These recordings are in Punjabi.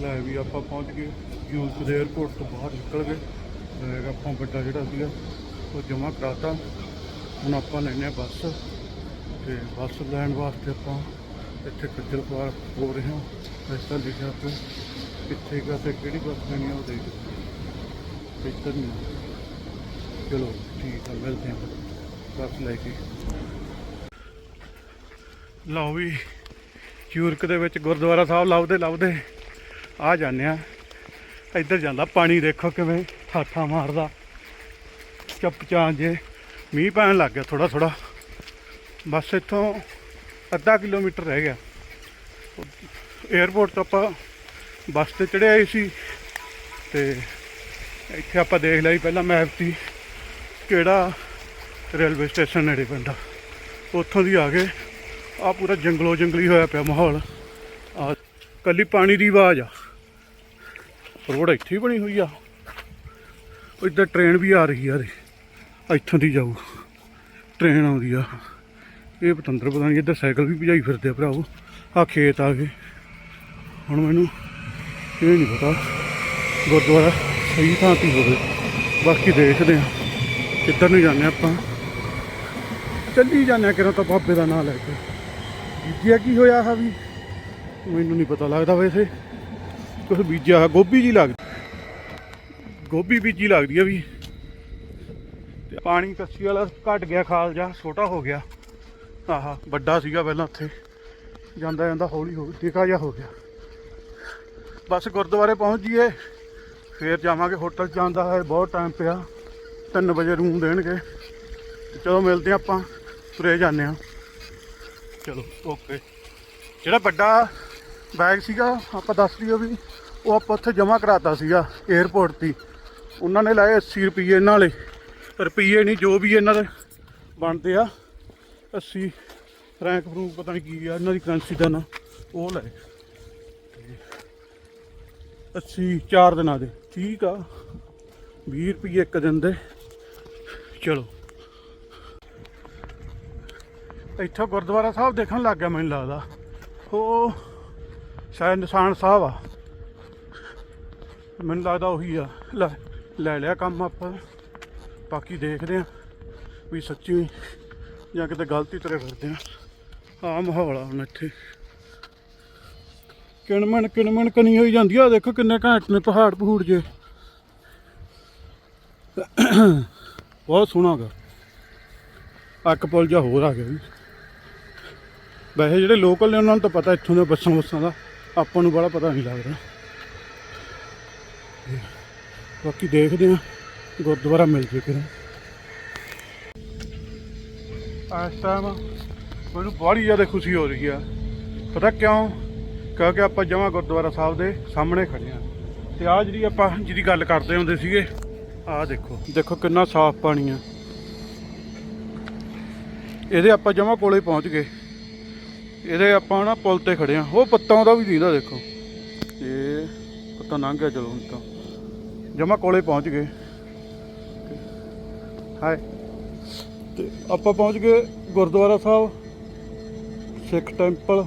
ਲੈ ਵੀ ਆਪਾਂ ਪਹੁੰਚ ਗਏ ਯੂਸ ਦੇ 에어ਪੋਰਟ ਤੋਂ ਬਾਹਰ ਨਿਕਲ ਗਏ। ਬੈਗ ਆਪਾਂ ਵੱਡਾ ਜਿਹੜਾ ਸੀਗਾ, ਉਹ ਜਮ੍ਹਾਂ ਕਰਾਤਾ। ਹੁਣ ਆਪਾਂ ਲੈਣੇ ਆ ਬੱਸ ਤੇ ਬੱਸ ਲੈਣ ਵਾਸਤੇ ਆਪਾਂ ਇੱਥੇ ਖੱਜਲ ਖੁਆਰ ਹੋ ਰਹੇ ਹਾਂ। ਰਸਤਾ ਲਿਖਿਆ ਤੇ ਕਿੱਥੇ ਗਾ ਤੇ ਕਿਹੜੀ ਬੱਸ ਲੈਣੀ ਆ ਉਹ ਦੇਖ ਇੱਧਰ ਨਹੀਂ ਚਲੋ ਠੀਕ ਆ, ਮਿਲਦੇ ਹਾਂ। ਬੱਸ ਲੈ ਕੇ। ਲਓ ਵੀ, ਯੂਰਕ ਦੇ ਵਿੱਚ ਗੁਰਦੁਆਰਾ ਸਾਹਿਬ ਲੱਭਦੇ ਲੱਭਦੇ ਆ ਜਾਂਦੇ ਆ। ਇੱਧਰ ਜਾਂਦਾ, ਪਾਣੀ ਦੇਖੋ ਕਿਵੇਂ ਠਾਠਾ ਮਾਰਦਾ। ਚੱਪ ਚਾਂ ਜੇ, ਮੀਂਹ ਪੈਣ ਲੱਗ ਗਿਆ ਥੋੜਾ ਥੋੜਾ ਬਸ ਇੱਥੋਂ ਅੱਧਾ ਕਿਲੋਮੀਟਰ ਰਹਿ ਗਿਆ। 에어ਪੋਰਟ ਤੋਂ ਆਪਾਂ ਬੱਸ ਤੇ ਚੜ੍ਹੇ ਆਏ ਸੀ। ਤੇ ਇੱਥੇ ਆਪਾਂ ਦੇਖ ਲਈ ਪਹਿਲਾਂ ਮੈਪ 'ਤੇ ਕਿਹੜਾ ਰੇਲਵੇ ਸਟੇਸ਼ਨ ਨੇੜੇ ਪੈਂਦਾ। ਉੱਥੋਂ ਦੀ ਆ ਕੇ ਆ ਪੂਰਾ ਜੰਗਲੋ ਜੰਗਲੀ ਹੋਇਆ ਪਿਆ ਮਾਹੌਲ। ਆ ਕੱਲੀ ਪਾਣੀ ਦੀ ਆਵਾਜ਼ ਆ। ਰੋਡ ਇੱਥੇ ਹੀ ਬਣੀ ਹੋਈ ਆ। ਇੱਧਰ ਟ੍ਰੇਨ ਵੀ ਆ ਰਹੀ ਆ ਦੇ ਇੱਥੋਂ ਦੀ ਜਾਊ। ਟ੍ਰੇਨ ਆਉਂਦੀ ਆ। ਇਹ ਪਤੰਦਰ ਪਤਾ ਨਹੀਂ ਇੱਧਰ ਸਾਈਕਲ ਵੀ ਭਜਾਈ ਫਿਰਦੇ ਆ ਭਰਾਓ ਆ ਖੇਤ ਆ ਗਏ ਹੁਣ ਮੈਨੂੰ ਇਹ ਨਹੀਂ ਪਤਾ ਗੁਰਦੁਆਰਾ ਸਹੀ ਥਾਂ ਤੇ ਹੋਵੇ। ਬਾਕੀ ਦੇਖਦੇ ਆ ਕਿੱਧਰ ਨੂੰ ਜਾਂਦੇ ਆਪਾਂ। ਚੱਲੀ ਜਾਂਦੇ ਆ ਕਿਰਾਂ ਤਾਂ ਬਾਬੇ ਦਾ ਨਾਂ ਲੈ ਕੇ। ਬੀਜਿਆ ਕੀ ਹੋਇਆ ਆ ਵੀ? ਮੈਨੂੰ ਨਹੀਂ ਪਤਾ ਲੱਗਦਾ ਵੈਸੇ। ਕੁਝ ਬੀਜਿਆ ਹੋਇਆ, ਗੋਭੀ ਜੀ ਲੱਗਦੀ। ਗੋਭੀ ਬੀਜੀ ਲੱਗਦੀ ਆ ਵੀ। ਤੇ ਪਾਣੀ ਕੱਸੀ ਵਾਲਾ ਘਟ ਗਿਆ ਖਾਲ ਜਾ ਛੋਟਾ ਹੋ ਗਿਆ। ਆਹਾ ਵੱਡਾ ਸੀਗਾ ਪਹਿਲਾਂ ਉੱਥੇ। ਜਾਂਦਾ ਜਾਂਦਾ ਹੌਲੀ ਹੌਲੀ ਟਿਕਾ ਜਾ ਹੋ ਗਿਆ। ਬਸ ਗੁਰਦੁਆਰੇ ਪਹੁੰਚ ਜੀਏ। ਫੇਰ ਜਾਵਾਂਗੇ ਹੋਟਲ 'ਚ ਜਾਂਦਾ ਹੈ ਬਹੁਤ ਟਾਈਮ ਪਿਆ। 3 ਵਜੇ ਰੂਮ ਦੇਣਗੇ। ਚਲੋ ਮਿਲਦੇ ਹਾਂ ਆਪਾਂ ਤੁਰੇ ਜਾਂਦੇ ਹਾਂ। ਚਲੋ ਓਕੇ ਜਿਹੜਾ ਵੱਡਾ ਬੈਗ ਸੀਗਾ ਆਪਾਂ ਦੱਸ ਦਈਏ ਵੀ ਉਹ ਆਪਾਂ ਉੱਥੇ ਜਮ੍ਹਾਂ ਕਰਾਤਾ ਸੀਗਾ 에어ਪੋਰਟ ਤੇ। ਉਹਨਾਂ ਨੇ ਲਾਏ 80 ਰੁਪਏ ਇਹਨਾਂ ਵਾਲੇ। ਰੁਪਏ ਨਹੀਂ, ਜੋ ਵੀ ਇਹਨਾਂ ਦੇ ਬਣਦੇ ਆ 80 ਫਰੈਂਕ ਫਰੂਕ ਪਤਾ ਨਹੀਂ ਕੀ ਆ, ਇਹਨਾਂ ਦੀ ਕਰੰਸੀ ਦਾ ਨਾ। ਉਹ ਲਏ 80 ਚਾਰ ਦਿਨਾਂ ਦੇ। ਠੀਕ ਆ। 20 ਰੁਪਏ ਇੱਕ ਦਿਨ ਦੇ। ਚਲੋ। ਇੱਥੋਂ ਗੁਰਦੁਆਰਾ ਸਾਹਿਬ ਦੇਖਣ ਲੱਗ ਗਿਆ ਮੈਨੂੰ ਲੱਗਦਾ। ਉਹ ਸ਼ਾਇਦ ਨਿਸ਼ਾਨ ਸਾਹਿਬ ਆ। ਮੈਨੂੰ ਲੱਗਦਾ ਉਹੀ ਆ। ਲੈ ਲੈ ਲਿਆ ਕੰਮ ਆਪਾਂ। ਬਾਕੀ ਦੇਖਦੇ ਆ ਵੀ ਸੱਚੀ ਜਾਂ ਕਿਤੇ ਗਲਤੀ ਤੇਰੇ ਫਿਰਦੇ ਆ। ਆ ਮਾਹੌਲ ਆ ਹੁਣ ਇੱਥੇ। ਕਿਣਮਣ ਕਿਣਮਣ ਕਨੀ ਹੋਈ ਜਾਂਦੀ ਆ। ਦੇਖੋ ਕਿੰਨੇ ਘਾਟ ਨੇ ਪਹਾੜ ਪਹੂੜ ਜੇ। ਬਹੁਤ ਸੋਹਣਾ ਗਾ। ਅੱਕ ਪੁਲ ਜਾ ਹੋਰ ਆ ਗਿਆ ਵੀ। ਵੈਸੇ ਜਿਹੜੇ ਲੋਕਲ ਨੇ, ਉਹਨਾਂ ਨੂੰ ਤਾਂ ਪਤਾ ਇੱਥੋਂ ਦੇ ਬੱਸਾਂ ਬੱਸਾਂ ਦਾ। ਆਪਾਂ ਨੂੰ ਬੜਾ ਪਤਾ ਨਹੀਂ ਲੱਗਦਾ। ਬਾਕੀ ਦੇਖਦੇ ਆ ਗੁਰਦੁਆਰਾ ਮਿਲ ਜੇ ਕਿਰੇ ਇਸ ਟਾਈਮ ਮੈਨੂੰ ਬੜੀ ਜ਼ਿਆਦਾ ਖੁਸ਼ੀ ਹੋ ਰਹੀ ਆ। ਪਤਾ ਕਿਉਂ? ਕਿਉਂਕਿ ਆਪਾਂ ਜਮਾ ਗੁਰਦੁਆਰਾ ਸਾਹਿਬ ਦੇ ਸਾਹਮਣੇ ਖੜੇ ਆ। ਤੇ ਆ ਜਿਹੜੀ ਆਪਾਂ ਜਿਹਦੀ ਗੱਲ ਕਰਦੇ ਹੁੰਦੇ ਸੀਗੇ, ਆਹ ਦੇਖੋ ਦੇਖੋ ਕਿੰਨਾ ਸਾਫ਼ ਪਾਣੀ ਆ। ਇਹਦੇ ਆਪਾਂ ਜਮਾ ਕੋਲੇ ਪਹੁੰਚ ਗਏ। ਇਹਦੇ ਆਪਾਂ ਨਾ ਪੁਲ ਤੇ ਖੜੇ ਆ। ਉਹ ਪੱਤਾਂ ਦਾ ਵੀ ਦੀਦਾ ਦੇਖੋ। ਇਹ ਪੱਤਾ ਲੰਘ ਗਿਆ ਚਲੋ ਹੁਣ ਤਾਂ। ਜਮਾ ਕੋਲੇ ਪਹੁੰਚ ਗਏ। ਹਾਏ। ਤੇ ਆਪਾਂ ਪਹੁੰਚ ਗਏ ਗੁਰਦੁਆਰਾ ਸਾਹਿਬ, ਸਿੱਖ ਟੈਂਪਲ,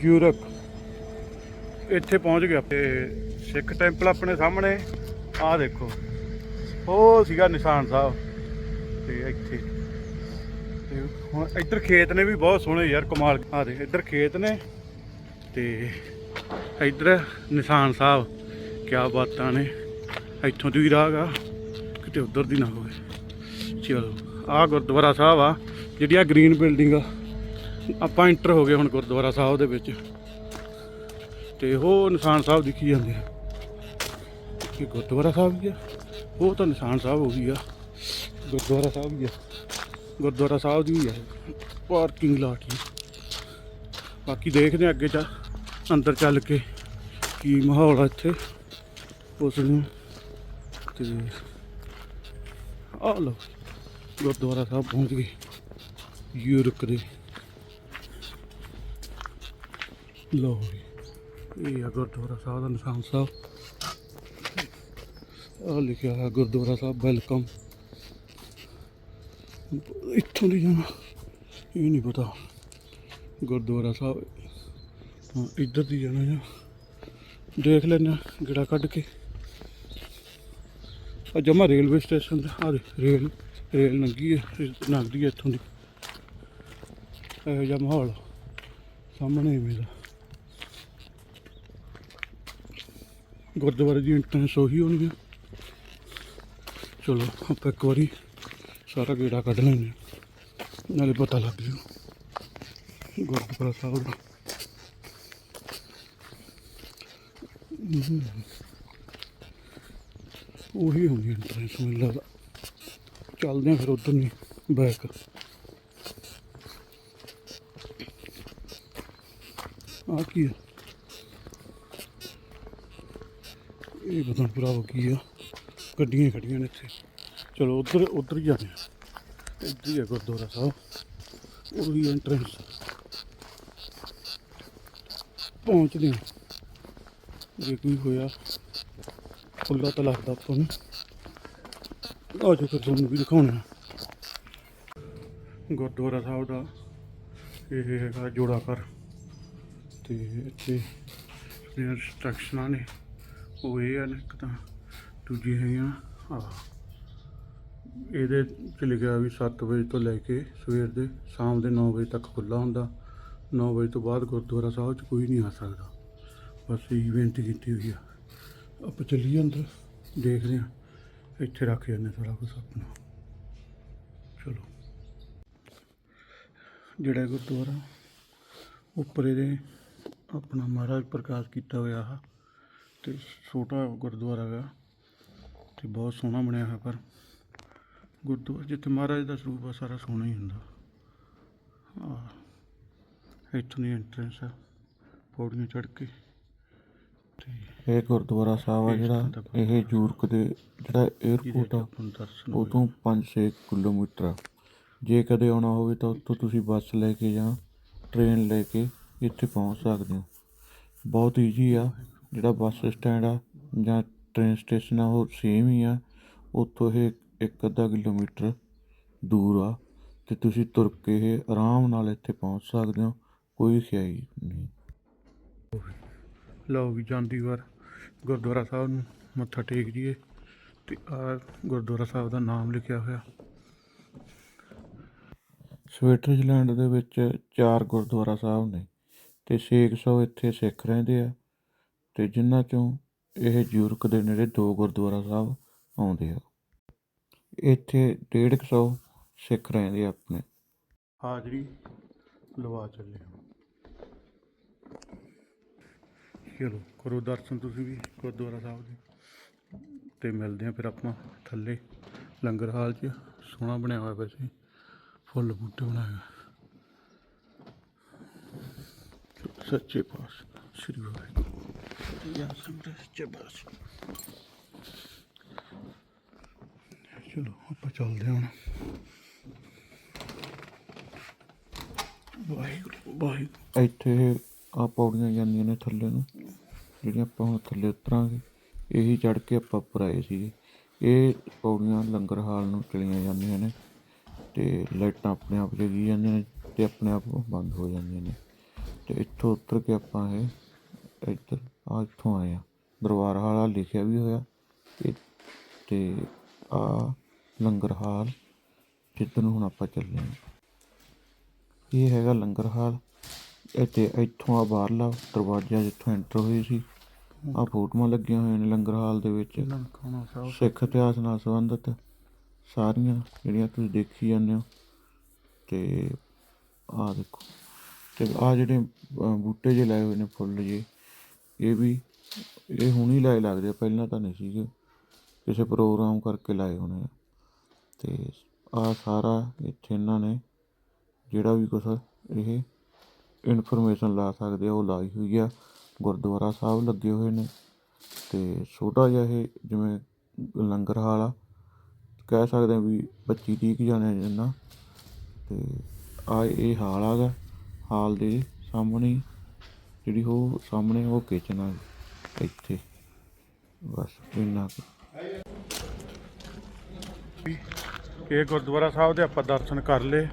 ਯੂਰਪ। ਇੱਥੇ ਪਹੁੰਚ ਗਏ ਤੇ ਸਿੱਖ ਟੈਂਪਲ ਆਪਣੇ ਸਾਹਮਣੇ, ਆਹ ਦੇਖੋ। ਉਹ ਸੀਗਾ ਨਿਸ਼ਾਨ ਸਾਹਿਬ। ਤੇ ਇੱਥੇ। ਤੇ ਹੁਣ ਇੱਧਰ ਖੇਤ ਨੇ ਵੀ ਬਹੁਤ ਸੋਹਣੇ ਯਾਰ ਕਮਾਲ। ਆ ਦੇ ਇੱਧਰ ਖੇਤ ਨੇ। ਤੇ ਇੱਧਰ ਨਿਸ਼ਾਨ ਸਾਹਿਬ। ਕਿਆ ਬਾਤਾਂ ਨੇ? ਇੱਥੋਂ ਦੀ ਵੀ ਰਾਹ ਗਾ ਕਿਤੇ ਉਧਰ ਦੀ ਨਾ ਹੋਵੇ। ਚਲੋ ਆਹ ਗੁਰਦੁਆਰਾ ਸਾਹਿਬ ਆ, ਜਿਹੜੀ ਆ ਗ੍ਰੀਨ ਬਿਲਡਿੰਗ ਆ, ਆਪਾਂ ਇੰਟਰ ਹੋ ਗਏ ਹੁਣ ਗੁਰਦੁਆਰਾ ਸਾਹਿਬ ਦੇ ਵਿੱਚ। ਤੇ ਉਹ ਨਿਸ਼ਾਨ ਸਾਹਿਬ ਦਿਖੀ ਜਾਂਦੇ ਆ। ਕਿ ਗੁਰਦੁਆਰਾ ਸਾਹਿਬ ਵੀ ਆ। ਉਹ ਤਾਂ ਨਿਸ਼ਾਨ ਸਾਹਿਬ ਹੋ ਗਈ ਆ। ਗੁਰਦੁਆਰਾ ਸਾਹਿਬ ਵੀ ਆ। ਗੁਰਦੁਆਰਾ ਸਾਹਿਬ ਦੀ ਵੀ ਆ। ਪਾਰਕਿੰਗ ਲਾਟ ਹੀ। ਬਾਕੀ ਦੇਖਦੇ ਆ ਅੱਗੇ ਚਾ ਅੰਦਰ ਚੱਲ ਕੇ ਕੀ ਮਾਹੌਲ ਆ ਇੱਥੇ। ਉਸ ਨੂੰ। ਤੇ ਆ ਲੋ ਗੁਰਦੁਆਰਾ ਸਾਹਿਬ ਪਹੁੰਚ ਗਏ। ਯੂਰਕ ਦੇ ਲੋ ਇਹ ਆ ਗੁਰਦੁਆਰਾ ਸਾਹਿਬ ਦਾ ਨਿਸ਼ਾਨ ਸਾਹਿਬ। ਆ ਲਿਖਿਆ ਹੈ ਗੁਰਦੁਆਰਾ ਸਾਹਿਬ, ਵੈਲਕਮ। ਇੱਥੋਂ ਦੀ ਜਾਣਾ, ਇਹ ਨਹੀਂ ਪਤਾ। ਗੁਰਦੁਆਰਾ ਸਾਹਿਬ ਇੱਧਰ ਦੀ ਜਾਣਾ ਜਾਂ ਦੇਖ ਲੈਣਾ ਗੇੜਾ ਕੱਢ ਕੇ। ਆ ਜਮਾ ਰੇਲਵੇ ਸਟੇਸ਼ਨ ਦਾ ਆ ਰੇਲ ਰੇਲ ਲੰਗੀ ਹੈ ਲੰਘਦੀ ਹੈ ਇੱਥੋਂ ਦੀ। ਇਹੋ ਜਿਹਾ ਮਾਹੌਲ ਸਾਹਮਣੇ ਇਵੇਂ ਗੁਰਦੁਆਰੇ ਦੀ ਇੰਟਰੈਂਸ ਉਹੀ ਹੋਣੀ ਹੈ ਚਲੋ, ਆਪਾਂ ਇੱਕ ਵਾਰੀ ਸਾਰਾ ਗੇੜਾ ਕੱਢ ਲੈਂਦੇ ਹਾਂ। ਨਾਲੇ ਪਤਾ ਲੱਗ ਜੂ, ਗੁਰਦੁਆਰਾ ਸਾਹਿਬ ਦਾ। ਉਹੀ ਹੋਣੀ ਇੰਟਰੈਂਸ ਮੈਨੂੰ ਲੱਗਦਾ ਚੱਲਦੇ ਹਾਂ ਫਿਰ ਉਧਰ ਨਹੀਂ ਬੈਕ ਆ ਕੀ ਹੈ? ਇਹ ਪਤਾ ਨਹੀਂ ਕੀ ਆ। ਗੱਡੀਆਂ ਹੀ ਖੜੀਆਂ ਨੇ ਇੱਥੇ। ਚਲੋ ਉਧਰ ਉਧਰ ਹੀ ਜਾਂਦੇ ਹਾਂ। ਇੱਧਰ ਹੀ ਹੈ ਗੁਰਦੁਆਰਾ ਸਾਹਿਬ। ਉਹੀ ਐਂਟਰੈਂਸ ਪਹੁੰਚਦੇ ਹਾਂ। ਜੇ ਕੋਈ ਹੋਇਆ ਖੁੱਲਾ ਤਾਂ ਲੱਗਦਾ ਆਪਾਂ ਨੂੰ। ਆ ਜੋ ਤੁਹਾਨੂੰ ਵੀ ਦਿਖਾਉਣਾ ਗੁਰਦੁਆਰਾ ਸਾਹਿਬ ਦਾ ਇਹ ਹੈਗਾ ਜੋੜਾ ਘਰ ਤੇ ਇੱਥੇ ਜਿਹੜੀਆਂ ਇੰਸਟਰਕਸ਼ਨਾਂ ਨੇ, ਉਹ ਇਹ ਹਨ ਇੱਕ ਤਾਂ ਦੂਜੀ ਹੈਗੀਆਂ ਆ ਇਹਦੇ ਚ ਲਿਖਿਆ ਵੀ 7 ਵਜੇ ਤੋਂ ਲੈ ਕੇ ਸਵੇਰ ਦੇ ਸ਼ਾਮ ਦੇ 9 ਵਜੇ ਤੱਕ ਖੁੱਲਾ ਹੁੰਦਾ। 9 ਵਜੇ ਤੋਂ ਬਾਅਦ ਗੁਰਦੁਆਰਾ ਸਾਹਿਬ 'ਚ ਕੋਈ ਨਹੀਂ ਆ ਸਕਦਾ। ਬਸ ਇਹ ਬੇਨਤੀ ਕੀਤੀ ਹੋਈ ਆ। ਆਪਾਂ ਚੱਲੀਏ ਅੰਦਰ, ਦੇਖਦੇ ਹਾਂ। ਇੱਥੇ ਰੱਖ ਜਾਂਦੇ ਸਾਰਾ ਕੁਝ ਆਪਣਾ। ਚਲੋ। ਜਿਹੜਾ ਗੁਰਦੁਆਰਾ ਉੱਪਰ ਇਹਦੇ ਆਪਣਾ ਮਹਾਰਾਜ ਪ੍ਰਕਾਸ਼ ਕੀਤਾ ਹੋਇਆ ਹੈ ਤੇ ਛੋਟਾ ਗੁਰਦੁਆਰਾ ਹੈਗਾ, ਤੇ ਬਹੁਤ ਸੋਹਣਾ ਬਣਿਆ ਹੋਇਆ, ਪਰ ਗੁਰਦੁਆਰਾ ਜਿੱਥੇ ਮਹਾਰਾਜ ਦਾ ਸਰੂਪ ਆ, ਸਾਰਾ ਸੋਹਣਾ ਹੀ ਹੁੰਦਾ। ਆ ਇੱਥੋਂ ਦੀ ਐਂਟਰੈਂਸ ਆ, ਪੌੜੀਆਂ ਚੜ੍ਹ ਕੇ। ਇਹ ਗੁਰਦੁਆਰਾ ਸਾਹਿਬ ਆ ਜਿਹੜਾ ਇਹ ਜੂਰਕ ਦੇ ਜਿਹੜਾ 에어ਪੋਰਟ ਤੋਂ ਆ ਉਹ ਤੋਂ 5-6 ਕਿਲੋਮੀਟਰ ਆ। ਜੇ ਕਦੇ ਆਉਣਾ ਹੋਵੇ ਤਾਂ ਉੱਥੋਂ ਤੁਸੀਂ ਬੱਸ ਲੈ ਕੇ ਜਾਂ ਟ੍ਰੇਨ ਲੈ ਕੇ ਇੱਥੇ ਪਹੁੰਚ ਸਕਦੇ ਹੋ। ਬਹੁਤ ਈਜ਼ੀ ਆ ਜਿਹੜਾ ਬੱਸ ਸਟੈਂਡ ਆ ਜਾਂ ਟ੍ਰੇਨ ਸਟੇਸ਼ਨ ਆ ਉਹ ਸੇਮ ਹੀ ਆ। ਉੱਥੋਂ ਇਹ ਇੱਕ ਅੱਧਾ ਕਿਲੋਮੀਟਰ ਦੂਰ ਆ ਤੇ ਤੁਸੀਂ ਤੁਰ ਕੇ ਇਹ ਆਰਾਮ ਨਾਲ ਇੱਥੇ ਪਹੁੰਚ ਸਕਦੇ ਹੋ ਕੋਈ ਖਿਆਈ ਨਹੀਂ। ਲਓ ਵੀ ਜਾਂਦੀ ਵਾਰ ਗੁਰਦੁਆਰਾ ਸਾਹਿਬ ਨੂੰ ਮੱਥਾ ਟੇਕ ਜੀਏ ਤੇ ਆ ਗੁਰਦੁਆਰਾ ਸਾਹਿਬ ਦਾ ਨਾਮ ਲਿਖਿਆ ਹੋਇਆ। ਸਵਿਟਜ਼ਰਲੈਂਡ ਦੇ ਵਿੱਚ ਚਾਰ ਗੁਰਦੁਆਰਾ ਸਾਹਿਬ ਨੇ ਤੇ 600 ਇੱਥੇ ਸਿੱਖ ਰਹਿੰਦੇ ਆ ਤੇ ਜਿਨ੍ਹਾਂ ਚੋਂ ਇਹ ਯੂਰਕ ਦੇ ਨੇੜੇ ਦੋ ਗੁਰਦੁਆਰਾ ਸਾਹਿਬ ਆਉਂਦੇ ਆ। ਇੱਥੇ 150 ਸਿੱਖ ਰਹਿੰਦੇ ਆਪਣੇ। ਹਾਜ਼ਰੀ ਲਵਾ ਚੱਲੇ ਹਾਂ ਚਲੋ ਕਰੋ ਦਰਸ਼ਨ ਤੁਸੀਂ ਵੀ ਗੁਰਦੁਆਰਾ ਸਾਹਿਬ ਦੇ। ਤੇ ਮਿਲਦੇ ਆ ਫਿਰ ਆਪਾਂ ਥੱਲੇ ਲੰਗਰ ਹਾਲ 'ਚ। ਸੋਹਣਾ ਬਣਿਆ ਹੋਇਆ ਵੈਸੇ। ਫੁੱਲ ਬੂਟੇ ਬਣਾਏ ਹੋਏ। ਸੱਚੇ ਪਾਸ ਸ੍ਰੀ ਵਾਹਿਗੁਰੂ। ਯਾ ਸੰਗਤ ਸੱਚੇ ਪਾਸ ਚਲੋ ਆਪਾਂ ਚੱਲਦੇ ਹਾਂ ਹੁਣ। ਵਾਹਿਗੁਰੂ ਵਾਹਿਗੁਰੂ। ਇੱਥੇ ਆ ਪੌੜੀਆਂ ਜਾਂਦੀਆਂ ਨੇ ਥੱਲੇ ਨੂੰ। ਜਿਹੜੀਆਂ ਆਪਾਂ ਹੁਣ ਥੱਲੇ ਉਤਰਾਂਗੇ, ਇਹੀ ਚੜ ਕੇ ਆਪਾਂ ਉੱਪਰ ਆਏ ਸੀਗੇ। ਇਹ ਪੌੜੀਆਂ ਲੰਗਰ ਹਾਲ ਨੂੰ ਚਲੀਆਂ ਜਾਂਦੀਆਂ ਨੇ ਤੇ ਲਾਈਟਾਂ ਆਪਣੇ ਆਪ ਜਗੀ ਜਾਂਦੀਆਂ ਨੇ ਤੇ ਆਪਣੇ ਆਪ ਬੰਦ ਹੋ ਜਾਂਦੀਆਂ ਨੇ। ਤੇ ਇੱਥੋਂ ਉੱਤਰ ਕੇ ਆਪਾਂ ਇਹ ਇੱਧਰ ਆ ਇੱਥੋਂ ਆਏ ਆ ਦਰਬਾਰ ਹਾਲ ਆ, ਲਿਖਿਆ ਵੀ ਹੋਇਆ। ਤੇ ਆ ਲੰਗਰ ਹਾਲ, ਜਿੱਧਰ ਨੂੰ ਹੁਣ ਆਪਾਂ ਚੱਲੇ ਹਾਂ। ਇਹ ਹੈਗਾ ਲੰਗਰ ਹਾਲ। ਇੱਥੇ ਇੱਥੋਂ ਆ ਬਾਹਰਲਾ ਦਰਵਾਜ਼ਾ ਜਿੱਥੋਂ ਐਂਟਰ ਹੋਈ ਸੀ। ਆ ਫੋਟੋਆਂ ਲੱਗੀਆਂ ਹੋਈਆਂ ਨੇ ਲੰਗਰ ਹਾਲ ਦੇ ਵਿੱਚ। ਨਨਕਾਣਾ ਸਾਹਿਬ ਸਿੱਖ ਇਤਿਹਾਸ ਨਾਲ ਸੰਬੰਧਿਤ ਸਾਰੀਆਂ ਜਿਹੜੀਆਂ ਤੁਸੀਂ ਦੇਖੀ ਜਾਂਦੇ ਹੋ। ਤੇ ਆ ਦੇਖੋ ਤੇ ਆ ਜਿਹੜੇ ਬੂਟੇ ਜੇ ਲਾਏ ਹੋਏ ਨੇ ਫੁੱਲ ਜੇ ਇਹ ਵੀ ਇਹ ਹੁਣ ਹੀ ਲਾਏ ਲੱਗਦੇ ਆ ਪਹਿਲਾਂ ਤਾਂ ਨਹੀਂ ਸੀਗੇ। ਕਿਸੇ ਪ੍ਰੋਗਰਾਮ ਕਰਕੇ ਲਾਏ ਹੋਣੇ ਤੇ ਆ ਸਾਰਾ ਇੱਥੇ ਇਹਨਾਂ ਨੇ ਜਿਹੜਾ ਵੀ ਕੁਛ ਇਹ ਇਨਫੋਰਮੇਸ਼ਨ ਲਾ ਸਕਦੇ ਆ ਉਹ ਲਾਈ ਹੋਈ ਆ। ਗੁਰਦੁਆਰਾ ਸਾਹਿਬ ਲੱਗੇ ਹੋਏ ਨੇ ਅਤੇ ਛੋਟਾ ਜਿਹਾ ਇਹ ਜਿਵੇਂ ਲੰਗਰ ਹਾਲ ਆ, ਕਹਿ ਸਕਦੇ ਹਾਂ ਵੀ 25 ਤੀਹ ਕੁ ਜਾਣੇ ਜਿੰਨਾ ਅਤੇ ਆ ਇਹ ਹਾਲ ਆਗਾ ਹਾਲ ਦੇ ਸਾਹਮਣੇ ਜਿਹੜੀ ਉਹ ਸਾਹਮਣੇ ਉਹ ਕਿਚਨ ਆ ਇੱਥੇ। ਬਸ ਇੰਨਾ ਕੁ। ਇਹ ਗੁਰਦੁਆਰਾ ਸਾਹਿਬ ਦੇ ਆਪਾਂ ਦਰਸ਼ਨ ਕਰ ਲਏ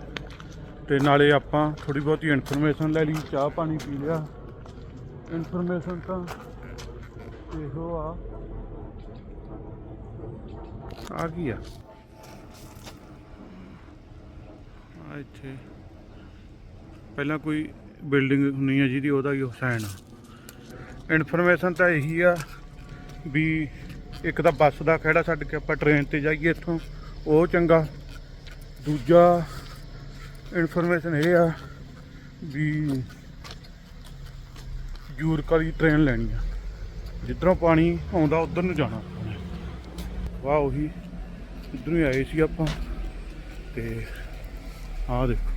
ਤੇ ਨਾਲੇ ਆਪਾਂ ਥੋੜੀ ਬਹੁਤੀ ਇਨਫੋਰਮੇਸ਼ਨ ਲੈ ਲਈ, ਚਾਹ ਪਾਣੀ ਪੀ ਲਿਆ। ਇਨਫੋਰਮੇਸ਼ਨ ਤਾਂ ਇਹੋ ਆ। ਆ ਕੀ ਆ? ਇੱਥੇ। ਪਹਿਲਾਂ ਕੋਈ ਬਿਲਡਿੰਗ ਨਹੀਂ ਆ ਜਿਹਦੀ ਉਹਦਾ ਹੀ ਹੁਸੈਨ ਆ। ਇਨਫੋਰਮੇਸ਼ਨ ਤਾਂ ਇਹੀ ਆ ਵੀ ਇੱਕ ਤਾਂ ਬੱਸ ਦਾ ਖੜਾ ਛੱਡ ਕੇ ਆਪਾਂ ਟ੍ਰੇਨ ਤੇ ਜਾਈਏ ਇੱਥੋਂ, ਉਹ ਚੰਗਾ। ਦੂਜਾ ਇਨਫੋਰਮੇਸ਼ਨ ਇਹ ਆ ਵੀ ਯੂਰਕਾ ਦੀ ਟ੍ਰੇਨ ਲੈਣੀ ਆ। ਜਿੱਧਰੋਂ ਪਾਣੀ ਆਉਂਦਾ, ਉਧਰ ਨੂੰ ਜਾਣਾ ਵਾਹ, ਉਹੀ ਇੱਧਰੋਂ ਹੀ ਆਏ ਸੀ ਆਪਾਂ। ਤੇ ਆਹ ਦੇਖੋ,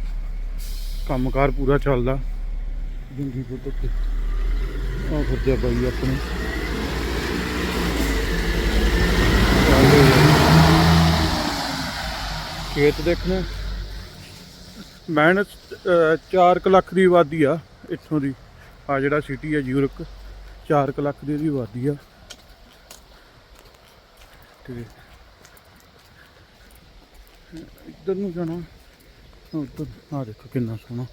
ਕੰਮਕਾਰ ਪੂਰਾ ਚੱਲਦਾ। ਜਿੰਗੀ ਪੁੱਤ ਆਹ ਫਿਰਦੇ ਬਾਈ ਆਪਣੇ। ਖੇਤ ਦੇਖਣੇ। ਮਿਹਨਤ 4 ਲੱਖ ਦੀ ਆਬਾਦੀ ਆ ਇੱਥੋਂ ਦੀ। ਆ ਜਿਹੜਾ ਸਿਟੀ ਆ ਯੂਰਕ 4 ਲੱਖ ਦੀ ਇਹਦੀ ਆਬਾਦੀ ਆ। ਤੇ ਇੱਧਰ ਨੂੰ ਜਾਣਾ ਉੱਧਰ ਆ ਦੇਖੋ ਕਿੰਨਾ ਸੋਹਣਾ।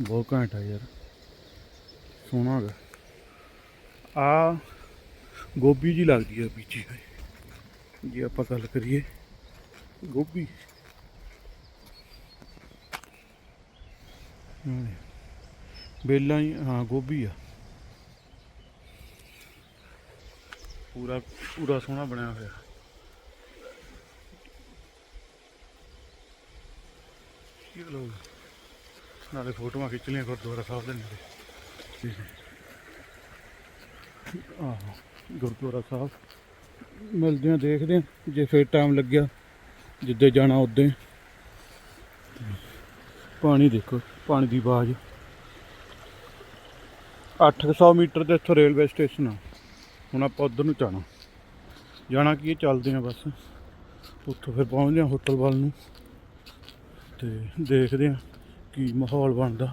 ਬਹੁਤ ਘੈਂਟ ਆ ਯਾਰ, ਸੋਹਣਾ ਹੈਗਾ। ਆ ਗੋਭੀ ਜੀ ਲੱਗਦੀ ਆ ਬੀਜੀ ਜੇ ਆਪਾਂ ਗੱਲ ਕਰੀਏ ਗੋਭੀ। ਹਾਂ। ਬੇਲਾਂ ਹੀ, ਹਾਂ, ਗੋਭੀ ਆ। ਪੂਰਾ ਪੂਰਾ ਸੋਹਣਾ ਬਣਿਆ ਹੋਇਆ। ਚਲੋ ਨਾਲੇ ਫੋਟੋਆਂ ਖਿੱਚ ਲਈਆਂ, ਗੁਰਦੁਆਰਾ ਸਾਹਿਬ ਦੇ ਨੇੜੇ। ਆਹੋ, ਗੁਰਦੁਆਰਾ ਸਾਹਿਬ। ਮਿਲਦੇ ਆ ਦੇਖਦੇ ਆ ਜੇ ਫੇਰ ਟਾਈਮ ਲੱਗਿਆ, ਜਿੱਦੇ ਜਾਣਾ ਉਦੋਂ। ਪਾਣੀ ਦੇਖੋ, ਪਾਣੀ ਦੀ ਆਵਾਜ਼। 800 ਮੀਟਰ ਦੇ ਇੱਥੋਂ ਰੇਲਵੇ ਸਟੇਸ਼ਨ ਆ। ਹੁਣ ਆਪਾਂ ਉਧਰ ਨੂੰ ਜਾਣਾ। ਜਾਣਾ ਕੀ ਚੱਲਦੇ ਆ ਬਸ। ਉੱਥੋਂ ਫਿਰ ਪਹੁੰਚਦੇ ਆ ਹੋਟਲ ਵੱਲ ਨੂੰ। ਤੇ ਦੇਖਦੇ ਆ ਕੀ ਮਾਹੌਲ ਬਣਦਾ।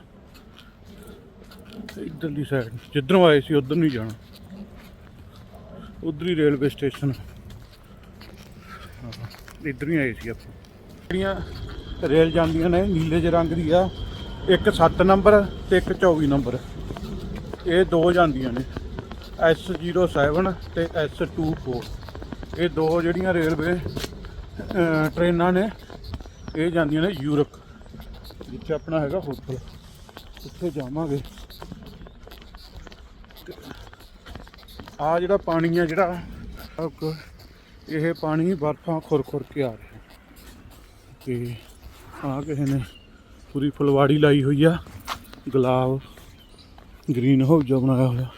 ਇਧਰਲੀ ਸਾਈਡ ਜਿੱਧਰੋਂ ਆਏ ਸੀ ਉਧਰ ਨਹੀਂ ਜਾਣਾ। ਉਧਰ ਹੀ ਰੇਲਵੇ ਸਟੇਸ਼ਨ। ਇਧਰ ਹੀ ਆਏ ਸੀ ਆਪਾਂ। ਜਿਹੜੀਆਂ ਰੇਲ ਜਾਂਦੀਆਂ ਨੇ, ਨੀਲੇ ਜਿਹੇ ਰੰਗ ਦੀ ਆ ਇੱਕ 7 ਨੰਬਰ ਤੇ ਇੱਕ 24 ਨੰਬਰ। ਇਹ ਦੋ ਜਾਂਦੀਆਂ ਨੇ S07 ਤੇ S24 ਇਹ ਦੋ ਜਿਹੜੀਆਂ ਰੇਲਵੇ ਅਹ, ਟ੍ਰੇਨਾਂ ਨੇ ਇਹ ਜਾਂਦੀਆਂ ਨੇ ਯੂਰਪ। ਜਿੱਥੇ ਆਪਣਾ ਹੈਗਾ ਹੋਟਲ। ਉੱਥੇ ਜਾਵਾਂਗੇ। ਆ ਜਿਹੜਾ ਪਾਣੀ ਆ ਜਿਹੜਾ ਇਹ ਪਾਣੀ ਬਰਫਾਂ ਖੁਰ ਖੁਰ ਕੇ ਆ ਰਿਹਾ। ਤੇ ਆ ਕਿਸੇ ਨੇ ਪੂਰੀ ਫੁਲਵਾੜੀ ਲਾਈ ਹੋਈ ਆ ਗੁਲਾਬ। ਗ੍ਰੀਨ ਹਾਊਸ ਜਿਹਾ ਬਣਾਇਆ ਹੋਇਆ।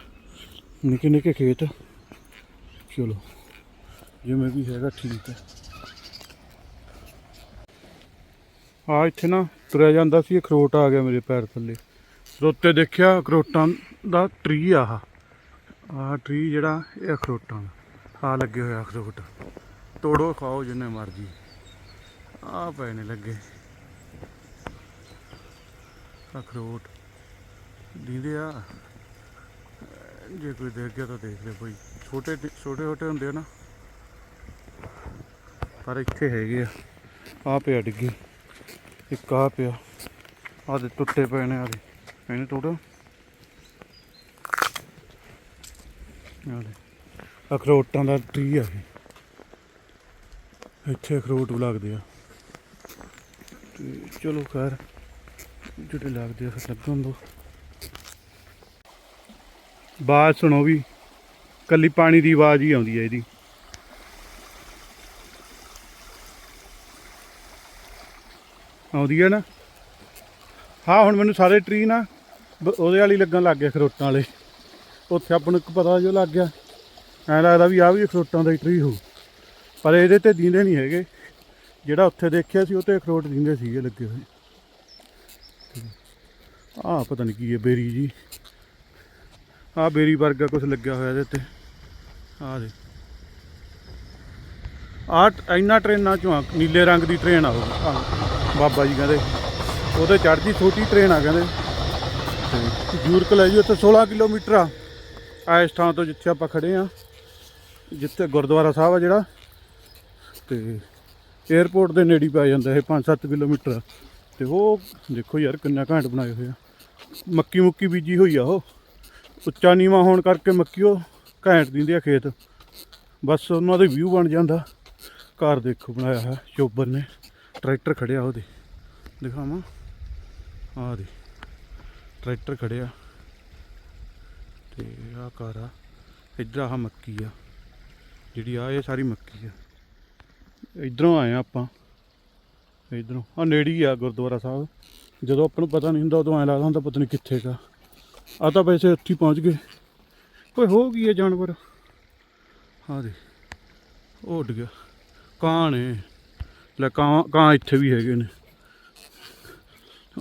ਨਿੱਕੇ ਨਿੱਕੇ ਖੇਤ। ਚਲੋ, ਜਿਵੇਂ ਵੀ ਹੈਗਾ ਠੀਕ ਹੈ। ਆ ਇੱਥੇ ਨਾ ਤੁਰਿਆ ਜਾਂਦਾ ਸੀ ਅਖਰੋਟ ਆ ਗਿਆ ਮੇਰੇ ਪੈਰ ਥੱਲੇ। ਸਰੋਤੇ ਦੇਖਿਆ, ਅਖਰੋਟਾਂ ਦਾ ਟਰੀ ਆ ਆਹ। ਆਹ ਟਰੀ ਜਿਹੜਾ, ਇਹ ਅਖਰੋਟਾਂ ਦਾ। ਆ ਲੱਗੇ ਹੋਇਆ ਅਖਰੋਟ। ਤੋੜੋ, ਖਾਓ ਜਿੰਨੇ ਮਰਜ਼ੀ। ਆ ਪਏ ਨੇ ਲੱਗੇ। ਅਖਰੋਟ। ਦੀਦੇ ਆ। ਜੇ ਕੋਈ ਦੇਖ ਗਿਆ ਤਾਂ ਦੇਖ ਲੈ ਕੋਈ ਛੋਟੇ ਛੋਟੇ ਛੋਟੇ ਹੁੰਦੇ ਆ ਨਾ। ਪਰ ਇੱਥੇ ਹੈਗੇ ਆ। ਆ ਪਿਆ ਡਿੱਗੀ। ਇੱਕ ਆ ਪਿਆ। ਆ ਦੇ ਟੁੱਟੇ ਪਏ ਨੇ ਆਦੇ ਇਹਨੇ ਤੋੜੋ ਆਦੇ ਅਖਰੋਟਾਂ ਦਾ ਟਰੀ ਆ ਇਹ। ਇੱਥੇ ਅਖਰੋਟ ਲੱਗਦੇ ਆ। ਤੇ ਚਲੋ ਖੈਰ। ਜਿਹੜੇ ਲੱਗਦੇ ਆ ਫਿਰ ਲੱਗਣ ਦੋ। ਬਾਤ ਸੁਣੋ ਵੀ, ਕੱਲੀ ਪਾਣੀ ਦੀ ਆਵਾਜ਼ ਹੀ ਆਉਂਦੀ ਹੈ ਇਹਦੀ। ਆਉਂਦੀ ਹੈ ਨਾ। ਹਾਂ, ਹੁਣ ਮੈਨੂੰ ਸਾਰੇ ਟਰੀ ਨਾ ਉਹਦੇ ਵਾਲੀ ਲੱਗਣ ਲੱਗ ਗਏ ਖਰੋਟਾਂ ਵਾਲੇ। ਉੱਥੇ ਆਪਾਂ ਨੂੰ ਇੱਕ ਪਤਾ ਜੋ ਲੱਗ ਗਿਆ। ਐਂ ਲੱਗਦਾ ਵੀ ਆ ਵੀ ਅਖਰੋਟਾਂ ਦਾ ਹੀ ਟਰੀ ਹੋ ਪਰ ਇਹਦੇ ਤੇ ਦੀਂਦੇ ਨਹੀਂ ਹੈਗੇ। ਜਿਹੜਾ ਉੱਥੇ ਦੇਖਿਆ ਸੀ, ਉਹ ਤੇ ਅਖਰੋਟ ਦਿੰਦੇ ਸੀਗੇ ਲੱਗੇ ਹੋਏ। ਆਹ ਪਤਾ ਨਹੀਂ ਕੀ ਹੈ, ਬੇਰੀ ਜੀ। ਆਹ ਬੇਰੀ ਵਰਗਾ ਕੁਝ ਲੱਗਿਆ ਹੋਇਆ ਇਹਦੇ ਤੇ। ਆ ਦੇ ਆਹ ਇੰਨਾ ਟ੍ਰੇਨਾਂ ਚੋਂ ਆ, ਨੀਲੇ ਰੰਗ ਦੀ ਟ੍ਰੇਨ ਆ ਉਹ। ਬਾਬਾ ਜੀ ਕਹਿੰਦੇ, ਉਹਦੇ ਚੜ੍ਹਦੀ ਛੋਟੀ ਟ੍ਰੇਨ ਆ ਕਹਿੰਦੇ। ਤੇ ਯੂਰਕ ਲੈ ਜੀ ਉੱਥੇ 16 ਕਿਲੋਮੀਟਰ ਆ। ਆ ਇਸ ਥਾਂ ਤੋਂ ਜਿੱਥੇ ਆਪਾਂ ਖੜੇ ਆ ਜਿੱਥੇ ਗੁਰਦੁਆਰਾ ਸਾਹਿਬ ਆ ਜਿਹੜਾ। ਤੇ 에어ਪੋਰਟ ਦੇ ਨੇੜੇ ਪੈ ਜਾਂਦਾ ਇਹ 5-7 ਕਿਲੋਮੀਟਰ ਤੇ ਉਹ ਦੇਖੋ ਯਾਰ ਕਿੰਨਾ ਘੈਂਟ ਬਣਾਏ ਹੋਏ ਆ। ਮੱਕੀ ਮੁੱਕੀ ਬੀਜੀ ਹੋਈ ਆ ਉਹ। ਉੱਚਾ ਨੀਵਾ ਹੋਣ ਕਰਕੇ ਮੱਕੀ ਉਹ ਘੈਂਟ ਦਿੰਦੇ ਆ ਖੇਤ। ਬਸ ਉਹਨਾਂ ਦਾ ਵਿਊ ਬਣ ਜਾਂਦਾ। ਘਰ ਦੇਖੋ ਬਣਾਇਆ ਹੈ ਚੋਬਰ ਨੇ। ਟਰੈਕਟਰ ਖੜਿਆ ਉਹਦੇ। ਦਿਖਾਵਾਂ। ਆਹ ਦੇ। ਟਰੈਕਟਰ ਖੜਿਆ। ਤੇ ਆਹ ਘਰ ਆ। ਇੱਧਰ ਆਹ ਮੱਕੀ ਆ। ਜਿਹੜੀ ਆ, ਇਹ ਸਾਰੀ ਮੱਕੀ ਆ। ਇਧਰੋਂ ਆਏ ਆ ਆਪਾਂ। ਇਧਰੋਂ। ਆ ਨੇੜੇ ਹੀ ਆ ਗੁਰਦੁਆਰਾ ਸਾਹਿਬ। ਜਦੋਂ ਆਪਾਂ ਨੂੰ ਪਤਾ ਨਹੀਂ ਹੁੰਦਾ, ਉਦੋਂ ਐ ਲੱਗਦਾ ਹੁੰਦਾ ਪਤਾ ਨਹੀਂ ਕਿੱਥੇ ਕਾ ਆ ਤਾਂ ਵੈਸੇ ਉੱਥੇ ਪਹੁੰਚ ਗਏ। ਕੋਈ ਹੋ ਗਈ ਹੈ ਜਾਨਵਰ। ਹਾਂ ਦੇ ਉਹ ਉੱਡ ਗਿਆ। ਕਾਂ ਨੇ। ਲੈ, ਕਾਂ ਕਾਂ ਇੱਥੇ ਵੀ ਹੈਗੇ ਨੇ।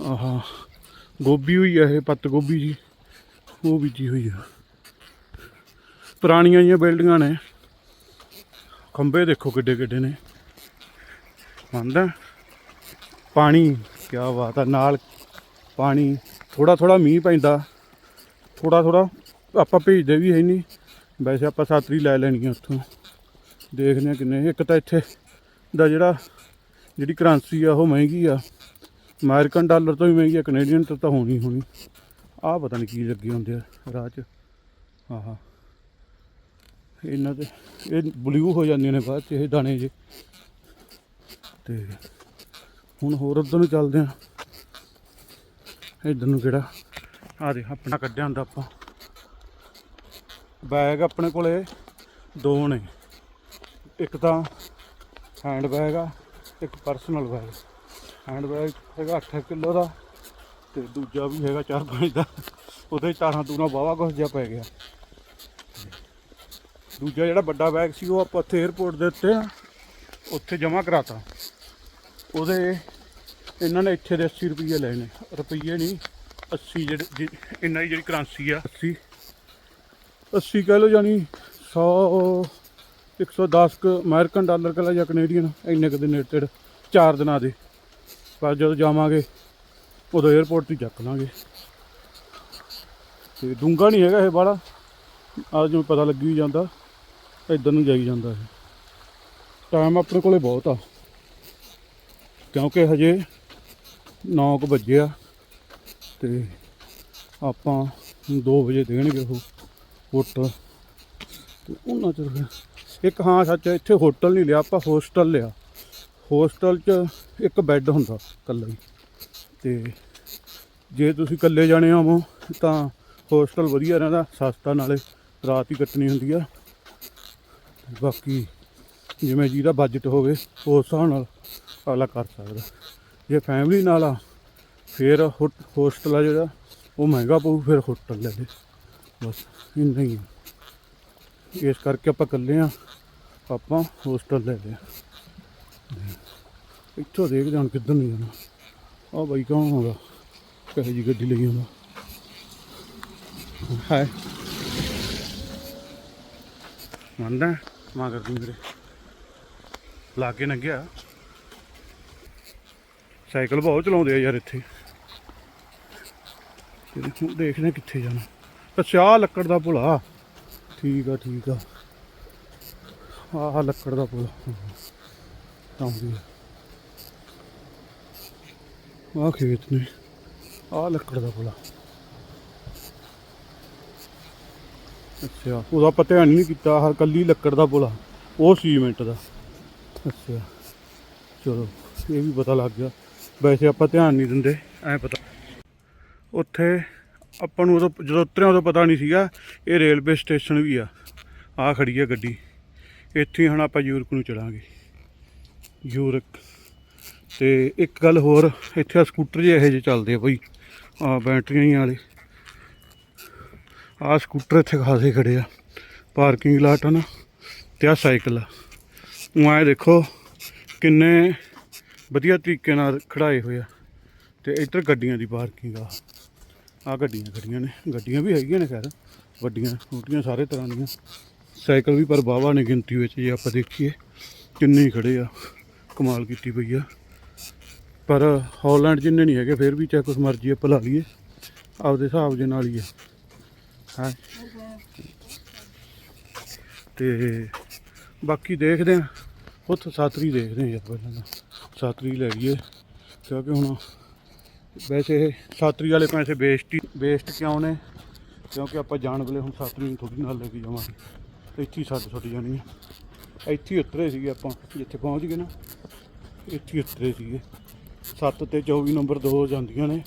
ਆਹਾ, ਗੋਭੀ ਹੋਈ ਆ ਇਹ ਪੱਤ ਗੋਭੀ ਜੀ। ਉਹ ਬੀਜੀ ਹੋਈ ਆ। ਪੁਰਾਣੀਆਂ ਜੀਆਂ ਬਿਲਡਿੰਗਾਂ ਨੇ। ਖੰਬੇ ਦੇਖੋ ਕਿੱਡੇ ਕਿੱਡੇ ਨੇ। ਮੰਨਦਾ ਪਾਣੀ ਕੀ ਬਾਤ ਆ, ਨਾਲ ਪਾਣੀ। ਥੋੜਾ ਥੋੜਾ ਮੀਂਹ ਪੈਂਦਾ। ਥੋੜਾ ਥੋੜਾ ਆਪਾਂ ਭੇਜਦੇ ਵੀ ਹੈ ਨਹੀਂ। ਵੈਸੇ ਆਪਾਂ ਸਾਤਰੀ ਲੈ ਲੈਣੀ ਆ ਉੱਥੋਂ। ਦੇਖਦੇ ਆ ਕਿੰਨੇ ਇੱਕ ਤਾਂ ਇੱਥੇ ਦਾ ਜਿਹੜਾ ਜਿਹੜੀ ਕਰੰਸੀ ਆ, ਉਹ ਮਹਿੰਗੀ ਆ। ਅਮਰੀਕਨ ਡਾਲਰ ਤੋਂ ਵੀ ਮਹਿੰਗੀ ਆ, ਕੈਨੇਡੀਅਨ ਤੋਂ ਤਾਂ ਹੋਣੀ ਹੋਣੀ। ਆਹ ਪਤਾ ਨਹੀਂ ਕੀ ਲੱਗੇ ਹੁੰਦੇ ਆ ਰਾਹ 'ਚ। ਆਹਾ। ਇਹਨਾਂ ਤੇ ਇਹ ਬਲੂ ਹੋ ਜਾਂਦੇ ਨੇ ਬਾਅਦ 'ਚ, ਇਹ ਦਾਣੇ ਜੇ। ਤੇ ਹੁਣ ਹੋਰ ਉੱਧਰ ਨੂੰ ਚੱਲਦੇ ਆ ਇੱਧਰ ਨੂੰ ਕਿਹੜਾ? ਆ ਦੇ ਆਪਣਾ। ਕੱਢਿਆ ਹੁੰਦਾ ਆਪਾਂ। ਬੈਗ ਆਪਣੇ ਕੋਲੇ ਦੋ ਨੇ। ਇੱਕ ਤਾਂ ਹੈਂਡ ਬੈਗ ਆ, ਇੱਕ ਪਰਸਨਲ ਬੈਗ। ਹੈਂਡ ਬੈਗ ਹੈਗਾ 8 ਕਿਲੋ ਦਾ ਤੇ ਦੂਜਾ ਵੀ ਹੈਗਾ 4-5 ਦਾ। ਉਹਦੇ ਚਾਰਾਂ ਤੂਰਾਂ ਵਾਵਾ ਕੁਝ ਜਿਹਾ ਪੈ ਗਿਆ। ਦੂਜਾ ਜਿਹੜਾ ਵੱਡਾ ਬੈਗ ਸੀ ਉਹ ਆਪਾਂ ਉੱਥੇ 에어ਪੋਰਟ ਦੇ ਉੱਤੇ ਉੱਥੇ ਜਮ੍ਹਾਂ ਕਰਾਤਾ। ਉਹਦੇ ਇਹਨਾਂ ਨੇ ਇੱਥੇ ਦੇ 80 ਰੁਪਏ ਲਏ ਨੇ। ਰੁਪਏ ਨਹੀਂ 80 ਜਿਹੜੇ ਜਿ- ਇਹਨਾਂ ਦੀ ਜਿਹੜੀ ਕਰੰਸੀ ਆ। 80 80 ਕਹਿ ਲਓ ਜਾਨੀ 100 110 ਕੁ ਅਮਰੀਕਨ ਡਾਲਰ ਕਹਿ ਲਓ ਜਾਂ ਕੈਨੇਡੀਅਨ ਇੰਨੇ ਕੁ ਦੇ ਨੇੜੇ ਚਾਰ ਦਿਨਾਂ ਦੇ। ਪਰ ਜਦੋਂ ਜਾਵਾਂਗੇ, ਉਦੋਂ 에어ਪੋਰਟ ਤੇ ਚੱਕ ਲਾਂਗੇ। ਤੇ ਡੂੰਗਾ ਨਹੀਂ ਹੈਗਾ ਇਹ ਬਾਲਾ ਅੱਜ ਜਿਵੇਂ ਪਤਾ ਲੱਗੀ ਹੀ ਜਾਂਦਾ, ਇੱਧਰ ਨੂੰ ਜਾਈ ਜਾਂਦਾ ਇਹ। ਟਾਈਮ ਆਪਣੇ ਕੋਲੇ ਬਹੁਤ ਆ। ਕਿਉਂਕਿ ਹਜੇ 9 ਕੁ ਵੱਜੇ ਆ। ਤੇ ਆਪਾਂ 2 ਵਜੇ ਦੇਣਗੇ ਉਹ ਹੋਟਲ। ਤੇ ਉਹਨਾਂ ਚ ਫਿਰ- ਇੱਕ ਹਾਂ ਸੱਚ, ਇੱਥੇ ਹੋਟਲ ਨਹੀਂ ਲਿਆ, ਆਪਾਂ ਹੋਸਟਲ ਲਿਆ। ਹੋਸਟਲ 'ਚ ਇੱਕ ਬੈੱਡ ਹੁੰਦਾ ਇਕੱਲਾ ਹੀ। ਤੇ ਜੇ ਤੁਸੀਂ ਇਕੱਲੇ ਜਾਣੇ ਆਵੋ ਤਾਂ ਹੋਸਟਲ ਵਧੀਆ ਰਹਿੰਦਾ, ਸਸਤਾ ਨਾਲੇ ਰਾਤ ਹੀ ਕੱਟਣੀ ਹੁੰਦੀ ਆ। ਬਾਕੀ ਜਿਵੇਂ ਜਿਹਦਾ ਬਜਟ ਹੋਵੇ, ਉਸ ਹਿਸਾਬ ਨਾਲ ਅਗਲਾ ਕਰ ਸਕਦਾ। ਜੇ ਫੈਮਿਲੀ ਨਾਲ ਆ ਫਿਰ ਹੋ- ਹੋਸਟਲ ਆ ਜਿਹੜਾ, ਉਹ ਮਹਿੰਗਾ ਪਊ, ਫਿਰ ਹੋਟਲ ਲੈ ਲੈ ਬਸ, ਇੰਨਾ ਹੀ ਇਸ ਕਰਕੇ ਆਪਾਂ ਇਕੱਲੇ ਆ, ਆਪਾਂ ਹੋਸਟਲ ਲੈ ਲਿਆ। ਇੱਥੋਂ ਦੇਖ ਜਾਣ ਕਿੱਧਰ ਨੂੰ ਜਾਣਾ। ਆ ਬਾਈ ਕੌਣ ਆਉਂਦਾ? ਕਹੇ ਜੀ ਗੱਡੀ ਲਈ ਆਉਂਦਾ? ਹਾਏ। ਮੰਨਦਾ ਮਾਂ ਕਰਦੀ ਮੇਰੇ। ਲਾ ਕੇ ਲੰਘਿਆ ਸਾਈਕਲ ਬਹੁਤ ਚਲਾਉਂਦੇ ਆ ਯਾਰ ਇੱਥੇ। ਤੇ ਹੁਣ ਦੇਖਦੇ ਕਿੱਥੇ ਜਾਣਾ। ਅੱਛਾ ਆਹ ਲੱਕੜ ਦਾ ਪੁਲ ਆ ਠੀਕ ਆ ਠੀਕ ਆ। ਆਹ ਲੱਕੜ ਦਾ ਪੁਲ ਤਾਂ ਵੀ। ਆਹ ਖੇਤ ਨੇ। ਆਹ ਲੱਕੜ ਦਾ ਪੁਲ ਆ ਅੱਛਾ, ਉਹਦਾ ਆਪਾਂ ਧਿਆਨ ਨਹੀਂ ਕੀਤਾ, ਆਹ ਕੱਲੀ ਲੱਕੜ ਦਾ ਪੁਲ ਆ ਉਹ ਸੀਮੈਂਟ ਦਾ। ਅੱਛਾ। ਚਲੋ, ਇਹ ਵੀ ਪਤਾ ਲੱਗ ਗਿਆ। ਵੈਸੇ ਆਪਾਂ ਧਿਆਨ ਨਹੀਂ ਦਿੰਦੇ, ਐ ਪਤਾ ਉੱਥੇ ਆਪਾਂ ਨੂੰ ਉਦੋਂ ਜਦੋਂ ਉਤਰਿਆ ਉਦੋਂ ਪਤਾ ਨਹੀਂ ਸੀਗਾ, ਇਹ ਰੇਲਵੇ ਸਟੇਸ਼ਨ ਵੀ ਆ। ਆ ਖੜੀ ਆ ਗੱਡੀ। ਇੱਥੇ ਹੁਣ ਆਪਾਂ ਯੂਰਕ ਨੂੰ ਚਲਾਂਗੇ। ਯੂਰਕ ਤੇ ਇੱਕ ਗੱਲ ਹੋਰ, ਇੱਥੇ ਆ ਸਕੂਟਰ ਜਿਹੇ ਇਹੋ ਜਿਹੇ ਚੱਲਦੇ ਆ ਬਈ। ਆ ਬੈਟਰੀਆਂ ਹੀ ਵਾਲੇ। ਆ ਸਕੂਟਰ ਇੱਥੇ ਖਾਸੇ ਖੜੇ ਆ। ਪਾਰਕਿੰਗ ਲਾਟ ਆ ਨਾ, ਤੇ ਆ ਸਾਈਕਲ ਆ। ਉਹ ਐਂ ਦੇਖੋ ਕਿੰਨੇ ਵਧੀਆ ਤਰੀਕੇ ਨਾਲ ਖੜਾਏ ਹੋਏ ਆ। ਤੇ ਇੱਧਰ ਗੱਡੀਆਂ ਦੀ ਪਾਰਕਿੰਗ ਆ। ਆ ਗੱਡੀਆਂ ਖੜੀਆਂ ਨੇ। ਗੱਡੀਆਂ ਵੀ ਹੈਗੀਆਂ ਨੇ ਖੈਰ। ਵੱਡੀਆਂ ਛੋਟੀਆਂ ਸਾਰੇ ਤਰ੍ਹਾਂ ਦੀਆਂ। ਸਾਈਕਲ ਵੀ ਪਰ ਬਾਵਾ ਨੇ ਗਿਣਤੀ ਵਿੱਚ ਜੇ ਆਪਾਂ ਦੇਖੀਏ। ਕਿੰਨੇ ਹੀ ਖੜੇ ਆ। ਕਮਾਲ ਕੀਤੀ ਪਈ ਆ। ਪਰ ਹਾਲੈਂਡ ਜਿੰਨੇ ਨਹੀਂ ਹੈਗੇ, ਫਿਰ ਵੀ ਚਾਹੇ ਕੁਛ ਮਰਜ਼ੀ ਆਪਾਂ ਲਾ ਲਈਏ। ਆਪਦੇ ਹਿਸਾਬ ਦੇ ਨਾਲ ਹੀ ਆ। ਹਾਂ? ਤੇ ਬਾਕੀ ਦੇਖਦੇ ਆ। ਉੱਥੇ ਸਾਤਰੀ ਦੇਖਦੇ ਆ ਯਾਰ ਪਹਿਲਾਂ ਤਾਂ ਸਾਤਰੀ ਲੈ ਲਈਏ। ਕਿਉਂਕਿ ਹੁਣ ਵੈਸੇ ਇਹ ਸਾਤਰੀ ਵਾਲੇ ਪੈਸੇ ਵੇਸਟ ਹੀ ਵੇਸਟ ਕਿਉਂ ਨੇ? ਕਿਉਂਕਿ ਆਪਾਂ ਜਾਣ ਵੇਲੇ ਹੁਣ ਸੱਤਵੀਂ ਥੋੜੀ ਨਾਲ ਲੈ ਕੇ ਜਾਵਾਂਗੇ। ਇੱਥੇ ਹੀ ਛੱਡ ਛੁੱਟ ਜਾਣੀ ਆ। ਇੱਥੇ ਹੀ ਉਤਰੇ ਸੀਗੇ ਆਪਾਂ, ਜਿੱਥੇ ਪਹੁੰਚ ਗਏ ਨਾ, ਇੱਥੇ ਹੀ ਉਤਰੇ ਸੀਗੇ। 7 ਤੇ 24 ਨੰਬਰ ਦੋ ਜਾਂਦੀਆਂ ਨੇ।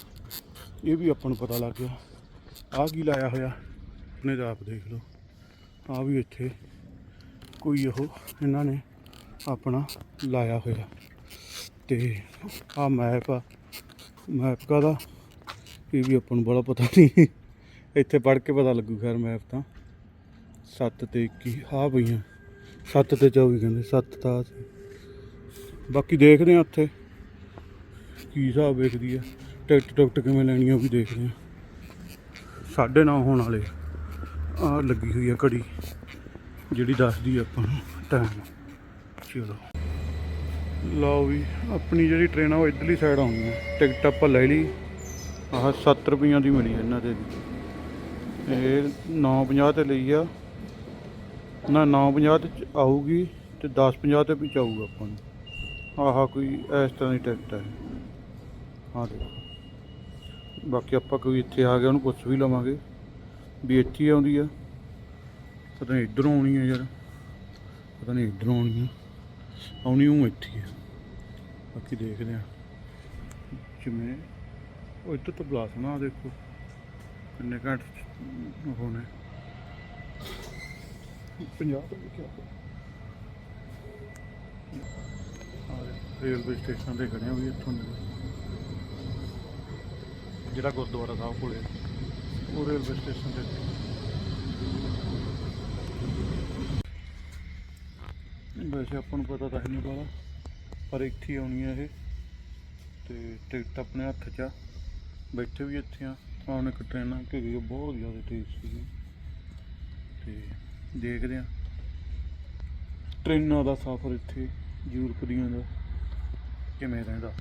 ਇਹ ਵੀ ਆਪਾਂ ਨੂੰ ਪਤਾ ਲੱਗ ਗਿਆ। ਆਹ ਕੀ ਲਾਇਆ ਹੋਇਆ? ਨੇ ਤਾਂ ਆਪ ਦੇਖ ਲਓ। ਆ ਵੀ ਇੱਥੇ ਕੋਈ ਉਹ ਇਹਨਾਂ ਨੇ ਆਪਣਾ ਲਾਇਆ ਹੋਇਆ। ਤੇ ਆ ਮੈਪ ਆ। ਮੈਪ ਦਾ ਇਹ ਵੀ ਆਪਾਂ ਨੂੰ ਬੜਾ ਪਤਾ ਨਹੀਂ। ਇੱਥੇ ਪੜ੍ਹ ਕੇ ਪਤਾ ਲੱਗੂ ਖੈਰ ਮੈਪ ਤਾਂ। 7 ਤੇ 21 ਆ ਪਈਆਂ। 7 ਤੇ 24 ਕਹਿੰਦੇ 7 ਤਾਂ ਆਹ ਬਾਕੀ ਦੇਖਦੇ ਆ ਉੱਥੇ। ਕੀ ਹਿਸਾਬ ਵੇਖਦੀ ਆ। ਟਿਕਟ ਟੁਕਟ ਕਿਵੇਂ ਲੈਣੀ ਆ ਉਹ ਵੀ ਦੇਖਦੇ ਆ ਸਾਢੇ ਨੌ ਹੋਣ ਵਾਲੇ। ਆ ਲੱਗੀ ਹੋਈ ਆ ਘੜੀ। ਜਿਹੜੀ ਦੱਸਦੀ ਆਪਾਂ ਨੂੰ। ਟਾਈਮ ਚਲੋ। ਲਓ ਵੀ, ਆਪਣੀ ਜਿਹੜੀ ਟ੍ਰੇਨ ਆ ਉਹ ਇਧਰਲੀ ਸਾਈਡ ਆਉਣੀ ਹੈ ਟਿਕਟ ਆਪਾਂ ਲੈ ਲਈ। ਆਹ 7 ਰੁਪਈਆਂ ਦੀ ਮਿਲੀ ਇਹਨਾਂ ਦੇ ਦੀ ਇਹ 950 ਤੇ ਲਈ ਆ। ਨਾ 950 ਤੇ ਚ- ਆਊਗੀ ਤੇ 1050 ਤੇ ਵਿੱਚ ਆਊਗਾ ਆਪਾਂ ਨੂੰ। ਆਹ ਕੋਈ ਇਸ ਤਰ੍ਹਾਂ ਦੀ ਟਿਕਟ ਹੈ ਹਾਂ ਦੇਖੋ। ਬਾਕੀ ਆਪਾਂ ਕੋਈ ਇੱਥੇ ਆ ਗਿਆ ਉਹਨੂੰ ਪੁੱਛ ਵੀ ਲਵਾਂਗੇ ਵੀ ਇੱਥੇ ਆਉਂਦੀ ਆ। ਪਤਾ ਨਹੀਂ ਇੱਧਰੋਂ ਆਉਣੀ ਆ ਯਾਰ। ਪਤਾ ਨਹੀਂ ਇੱਧਰੋਂ ਆਉਣੀ ਆ। ਆਉਣੀ ਉਹ ਇੱਥੇ ਹੀ ਬਾਕੀ ਦੇਖਦੇ ਆ। ਜਿਵੇਂ ਉਹ ਇੱਧਰ ਤੋਂ ਬਲਾਸ ਨਾ ਦੇਖੋ। ਕਿੰਨੇ ਘੰਟ ਹੋਣੇ। 50 ਤੋਂ ਕਿਹਾ ਰੇਲਵੇ ਸਟੇਸ਼ਨ ਤੇ ਖੜੇ ਆ ਵੀ ਇੱਥੋਂ ਜਿਹੜਾ ਗੁਰਦੁਆਰਾ ਸਾਹਿਬ ਕੋਲੇ। ਉਹ ਰੇਲਵੇ ਸਟੇਸ਼ਨ ਤੇ। ਵੈਸੇ ਆਪਾਂ ਨੂੰ ਪਤਾ ਤਾਂ ਹੈ ਨਹੀਂ ਬਾਲਾ ਪਰ ਇੱਥੇ ਆਉਣੀ ਆ ਇਹ। ਤੇ ਟਿਕਟ ਆਪਣੇ ਹੱਥ 'ਚ ਆ। ਬੈਠੇ ਵੀ ਇੱਥੇ ਆ। ਆਉਣ ਇੱਕ ਟ੍ਰੇਨਾਂ ਕਿ ਬਹੁਤ ਜ਼ਿਆਦਾ ਤੇਜ਼ ਸੀ ਤੇ ਦੇਖਦੇ ਆ। ਟ੍ਰੇਨਾਂ ਦਾ ਸਫ਼ਰ ਇੱਥੇ ਯੂਰਪ ਦੀਆਂ ਦਾ ਕਿਵੇਂ ਰਹਿੰਦਾ।